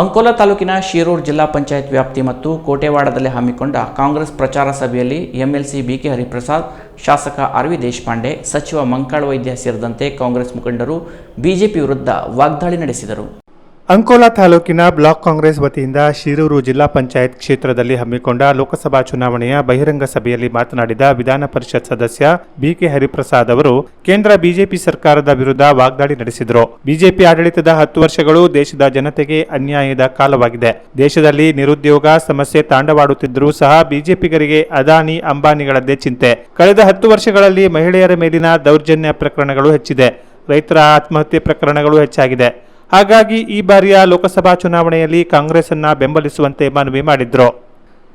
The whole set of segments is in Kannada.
ಅಂಕೋಲಾ ತಾಲೂಕಿನ ಶಿರೂರು ಜಿಲ್ಲಾ ಪಂಚಾಯತ್ ವ್ಯಾಪ್ತಿ ಮತ್ತು ಕೋಟೆವಾಡದಲ್ಲಿ ಹಮ್ಮಿಕೊಂಡ ಕಾಂಗ್ರೆಸ್ ಪ್ರಚಾರ ಸಭೆಯಲ್ಲಿ ಎಂಎಲ್ಸಿ ಬಿಕೆ ಹರಿಪ್ರಸಾದ್, ಶಾಸಕ ಆರ್ ದೇಶಪಾಂಡೆ, ಸಚಿವ ಮಂಕಾಳ ವೈದ್ಯ ಸೇರಿದಂತೆ ಕಾಂಗ್ರೆಸ್ ಮುಖಂಡರು ಬಿಜೆಪಿ ವಿರುದ್ಧ ವಾಗ್ದಾಳಿ ನಡೆಸಿದರು. ಅಂಕೋಲಾ ತಾಲೂಕಿನ ಬ್ಲಾಕ್ ಕಾಂಗ್ರೆಸ್ ವತಿಯಿಂದ ಶಿರೂರು ಜಿಲ್ಲಾ ಪಂಚಾಯತ್ ಕ್ಷೇತ್ರದಲ್ಲಿ ಹಮ್ಮಿಕೊಂಡ ಲೋಕಸಭಾ ಚುನಾವಣೆಯ ಬಹಿರಂಗ ಸಭೆಯಲ್ಲಿ ಮಾತನಾಡಿದ ವಿಧಾನ ಪರಿಷತ್ ಸದಸ್ಯ ಬಿಕೆ ಹರಿಪ್ರಸಾದ್ ಅವರು, ಕೇಂದ್ರ ಬಿಜೆಪಿ ಸರ್ಕಾರದ ವಿರುದ್ಧ ವಾಗ್ದಾಳಿ ನಡೆಸಿದರು. ಬಿಜೆಪಿ ಆಡಳಿತದ ಹತ್ತು ವರ್ಷಗಳು ದೇಶದ ಜನತೆಗೆ ಅನ್ಯಾಯದ ಕಾಲವಾಗಿದೆ. ದೇಶದಲ್ಲಿ ನಿರುದ್ಯೋಗ ಸಮಸ್ಯೆ ತಾಂಡವಾಡುತ್ತಿದ್ದರೂ ಸಹ ಬಿಜೆಪಿಗರಿಗೆ ಅದಾನಿ ಅಂಬಾನಿಗಳದ್ದೇ ಚಿಂತೆ. ಕಳೆದ ಹತ್ತು ವರ್ಷಗಳಲ್ಲಿ ಮಹಿಳೆಯರ ಮೇಲಿನ ದೌರ್ಜನ್ಯ ಪ್ರಕರಣಗಳು ಹೆಚ್ಚಿದೆ. ರೈತರ ಆತ್ಮಹತ್ಯೆ ಪ್ರಕರಣಗಳು ಹೆಚ್ಚಾಗಿದೆ. ಹಾಗಾಗಿ ಈ ಬಾರಿಯ ಲೋಕಸಭಾ ಚುನಾವಣೆಯಲ್ಲಿ ಕಾಂಗ್ರೆಸ್ ಅನ್ನ ಬೆಂಬಲಿಸುವಂತೆ ಮನವಿ ಮಾಡಿದ್ರು.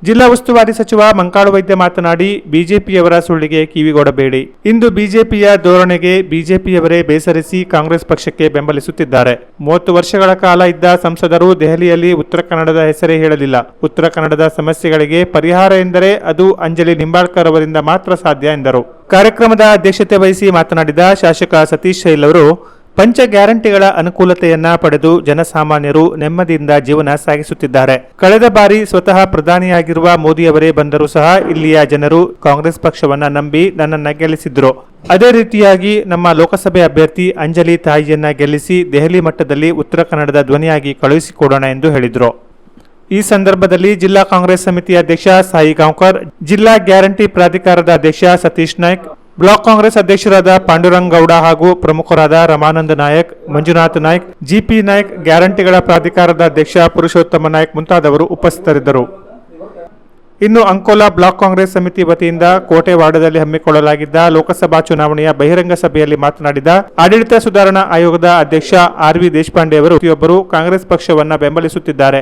ಜಿಲ್ಲಾ ಉಸ್ತುವಾರಿ ಸಚಿವ ಮಂಕಾಳು ವೈದ್ಯ ಮಾತನಾಡಿ, ಬಿಜೆಪಿಯವರ ಸುಳ್ಳಿಗೆ ಕಿವಿಗೊಡಬೇಡಿ. ಇಂದು ಬಿಜೆಪಿಯ ಧೋರಣೆಗೆ ಬಿಜೆಪಿಯವರೇ ಬೇಸರಿಸಿ ಕಾಂಗ್ರೆಸ್ ಪಕ್ಷಕ್ಕೆ ಬೆಂಬಲಿಸುತ್ತಿದ್ದಾರೆ. ಮೂವತ್ತು ವರ್ಷಗಳ ಕಾಲ ಇದ್ದ ಸಂಸದರು ದೆಹಲಿಯಲ್ಲಿ ಉತ್ತರ ಕನ್ನಡದ ಹೆಸರೇ ಹೇಳಲಿಲ್ಲ. ಉತ್ತರ ಕನ್ನಡದ ಸಮಸ್ಯೆಗಳಿಗೆ ಪರಿಹಾರ ಎಂದರೆ ಅದು ಅಂಜಲಿ ನಿಂಬಾಳ್ಕರ್ ಅವರಿಂದ ಮಾತ್ರ ಸಾಧ್ಯ ಎಂದರು. ಕಾರ್ಯಕ್ರಮದ ಅಧ್ಯಕ್ಷತೆ ವಹಿಸಿ ಮಾತನಾಡಿದ ಶಾಸಕ ಸತೀಶ್ ಶೈಲ್ ಅವರು ಪಂಚ ಗ್ಯಾರಂಟಿಗಳ ಅನುಕೂಲತೆಯನ್ನ ಪಡೆದು ಜನಸಾಮಾನ್ಯರು ನೆಮ್ಮದಿಯಿಂದ ಜೀವನ ಸಾಗಿಸುತ್ತಿದ್ದಾರೆ. ಕಳೆದ ಬಾರಿ ಸ್ವತಃ ಪ್ರಧಾನಿಯಾಗಿರುವ ಮೋದಿಯವರೇ ಬಂದರೂ ಸಹ ಇಲ್ಲಿಯ ಜನರು ಕಾಂಗ್ರೆಸ್ ಪಕ್ಷವನ್ನ ನಂಬಿ ನನ್ನನ್ನ ಗೆಲ್ಲಿಸಿದ್ರು. ಅದೇ ರೀತಿಯಾಗಿ ನಮ್ಮ ಲೋಕಸಭೆ ಅಭ್ಯರ್ಥಿ ಅಂಜಲಿ ತಾಯಿಯನ್ನ ಗೆಲ್ಲಿಸಿ ದೆಹಲಿ ಮಟ್ಟದಲ್ಲಿ ಉತ್ತರ ಕನ್ನಡದ ಧ್ವನಿಯಾಗಿ ಕಳುಹಿಸಿಕೊಡೋಣ ಎಂದು ಹೇಳಿದರು. ಈ ಸಂದರ್ಭದಲ್ಲಿ ಜಿಲ್ಲಾ ಕಾಂಗ್ರೆಸ್ ಸಮಿತಿ ಅಧ್ಯಕ್ಷ ಸಾಯಿ ಗಾಂವ್ಕರ್, ಜಿಲ್ಲಾ ಗ್ಯಾರಂಟಿ ಪ್ರಾಧಿಕಾರದ ಅಧ್ಯಕ್ಷ ಸತೀಶ್ ನಾಯ್ಕ್ ಬ್ಲಾಕ್ ಕಾಂಗ್ರೆಸ್ ಅಧ್ಯಕ್ಷರಾದ ಪಾಂಡುರಂಗೌಡ ಗೌಡ ಹಾಗೂ ಪ್ರಮುಖರಾದ ರಮಾನಂದ ನಾಯಕ್, ಮಂಜುನಾಥ್ ನಾಯ್ಕ್, ಜಿಪಿ ನಾಯ್ಕ್ ಗ್ಯಾರಂಟಿಗಳ ಪ್ರಾಧಿಕಾರದ ಅಧ್ಯಕ್ಷ ಪುರುಷೋತ್ತಮ ನಾಯ್ಕ್ ಮುಂತಾದವರು ಉಪಸ್ಥಿತರಿದ್ದರು. ಇನ್ನು ಅಂಕೋಲಾ ಬ್ಲಾಕ್ ಕಾಂಗ್ರೆಸ್ ಸಮಿತಿ ವತಿಯಿಂದ ಕೋಟೆ ವಾರ್ಡದಲ್ಲಿ ಹಮ್ಮಿಕೊಳ್ಳಲಾಗಿದ್ದ ಲೋಕಸಭಾ ಚುನಾವಣೆಯ ಬಹಿರಂಗ ಸಭೆಯಲ್ಲಿ ಮಾತನಾಡಿದ ಆಡಳಿತ ಸುಧಾರಣಾ ಆಯೋಗದ ಅಧ್ಯಕ್ಷ ಆರ್ ವಿ ದೇಶಪಾಂಡೆ ಅವರು, ಪ್ರತಿಯೊಬ್ಬರು ಕಾಂಗ್ರೆಸ್ ಪಕ್ಷವನ್ನು ಬೆಂಬಲಿಸುತ್ತಿದ್ದಾರೆ.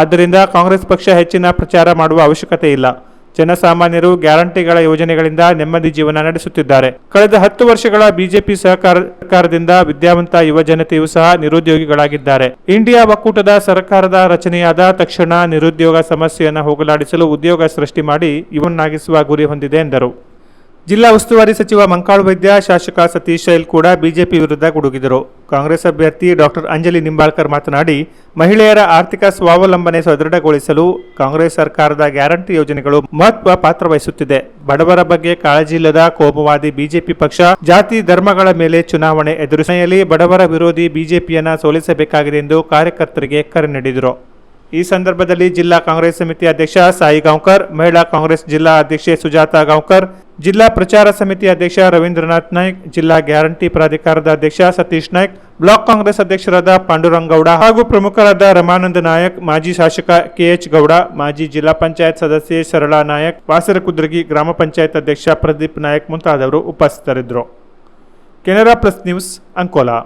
ಆದ್ದರಿಂದ ಕಾಂಗ್ರೆಸ್ ಪಕ್ಷ ಹೆಚ್ಚಿನ ಪ್ರಚಾರ ಮಾಡುವ ಅವಶ್ಯಕತೆ ಇಲ್ಲ. ಜನಸಾಮಾನ್ಯರು ಗ್ಯಾರಂಟಿಗಳ ಯೋಜನೆಗಳಿಂದ ನೆಮ್ಮದಿ ಜೀವನ ನಡೆಸುತ್ತಿದ್ದಾರೆ. ಕಳೆದ ಹತ್ತು ವರ್ಷಗಳ ಬಿಜೆಪಿ ಸರ್ಕಾರದಿಂದ ವಿದ್ಯಾವಂತ ಯುವ ಜನತೆಯೂ ಸಹ ನಿರುದ್ಯೋಗಿಗಳಾಗಿದ್ದಾರೆ. ಇಂಡಿಯಾ ಒಕ್ಕೂಟದ ಸರ್ಕಾರದ ರಚನೆಯಾದ ತಕ್ಷಣ ನಿರುದ್ಯೋಗ ಸಮಸ್ಯೆಯನ್ನು ಹೋಗಲಾಡಿಸಲು ಉದ್ಯೋಗ ಸೃಷ್ಟಿ ಮಾಡಿ ಇವನ್ನಾಗಿಸುವ ಗುರಿ ಹೊಂದಿದೆ ಎಂದರು. ಜಿಲ್ಲಾ ಉಸ್ತುವಾರಿ ಸಚಿವ ಮಂಕಾಳು ವೈದ್ಯ, ಶಾಸಕ ಸತೀಶ್ ಶೈಲ್ ಕೂಡ ಬಿಜೆಪಿ ವಿರುದ್ಧ ಗುಡುಗಿದರು. ಕಾಂಗ್ರೆಸ್ ಅಭ್ಯರ್ಥಿ ಡಾಕ್ಟರ್ ಅಂಜಲಿ ನಿಂಬಾಳ್ಕರ್ ಮಾತನಾಡಿ, ಮಹಿಳೆಯರ ಆರ್ಥಿಕ ಸ್ವಾವಲಂಬನೆ ಸದೃಢಗೊಳಿಸಲು ಕಾಂಗ್ರೆಸ್ ಸರ್ಕಾರದ ಗ್ಯಾರಂಟಿ ಯೋಜನೆಗಳು ಮಹತ್ವ ಪಾತ್ರ ವಹಿಸುತ್ತಿದೆ. ಬಡವರ ಬಗ್ಗೆ ಕಾಳಜಿ ಇಲ್ಲದ ಕೋಮುವಾದಿ ಬಿಜೆಪಿ ಪಕ್ಷ ಜಾತಿ ಧರ್ಮಗಳ ಮೇಲೆ ಚುನಾವಣೆ ಎದುರಿಸಲಿ ಬಡವರ ವಿರೋಧಿ ಬಿಜೆಪಿಯನ್ನ ಸೋಲಿಸಬೇಕಾಗಿದೆ ಎಂದು ಕಾರ್ಯಕರ್ತರಿಗೆ ಕರೆ ನೀಡಿದರು. ಈ ಸಂದರ್ಭದಲ್ಲಿ ಜಿಲ್ಲಾ ಕಾಂಗ್ರೆಸ್ ಸಮಿತಿ ಅಧ್ಯಕ್ಷ ಸಾಯಿ ಗಾಂವ್ಕರ್ ಮಹಿಳಾ ಕಾಂಗ್ರೆಸ್ ಜಿಲ್ಲಾ ಅಧ್ಯಕ್ಷೆ ಸುಜಾತಾ ಗಾಂವ್ಕರ್ ಜಿಲ್ಲಾ ಪ್ರಚಾರ ಸಮಿತಿ ಅಧ್ಯಕ್ಷ ರವೀಂದ್ರನಾಥ್ ನಾಯ್ಕ್, ಜಿಲ್ಲಾ ಗ್ಯಾರಂಟಿ ಪ್ರಾಧಿಕಾರದ ಅಧ್ಯಕ್ಷ ಸತೀಶ್ ನಾಯ್ಕ್, ಬ್ಲಾಕ್ ಕಾಂಗ್ರೆಸ್ ಅಧ್ಯಕ್ಷರಾದ ಪಾಂಡುರಂಗೌಡ ಹಾಗೂ ಪ್ರಮುಖರಾದ ರಮಾನಂದ ನಾಯಕ್, ಮಾಜಿ ಶಾಸಕ ಕೆಎಚ್ ಗೌಡ, ಮಾಜಿ ಜಿಲ್ಲಾ ಪಂಚಾಯತ್ ಸದಸ್ಯೆ ಸರಳಾ ನಾಯಕ್ ವಾಸರಕುದ್ರಗಿ ಗ್ರಾಮ ಪಂಚಾಯತ್ ಅಧ್ಯಕ್ಷ ಪ್ರದೀಪ್ ನಾಯಕ್ ಮುಂತಾದವರು ಉಪಸ್ಥಿತರಿದ್ದರು. Canara plus news Ankola.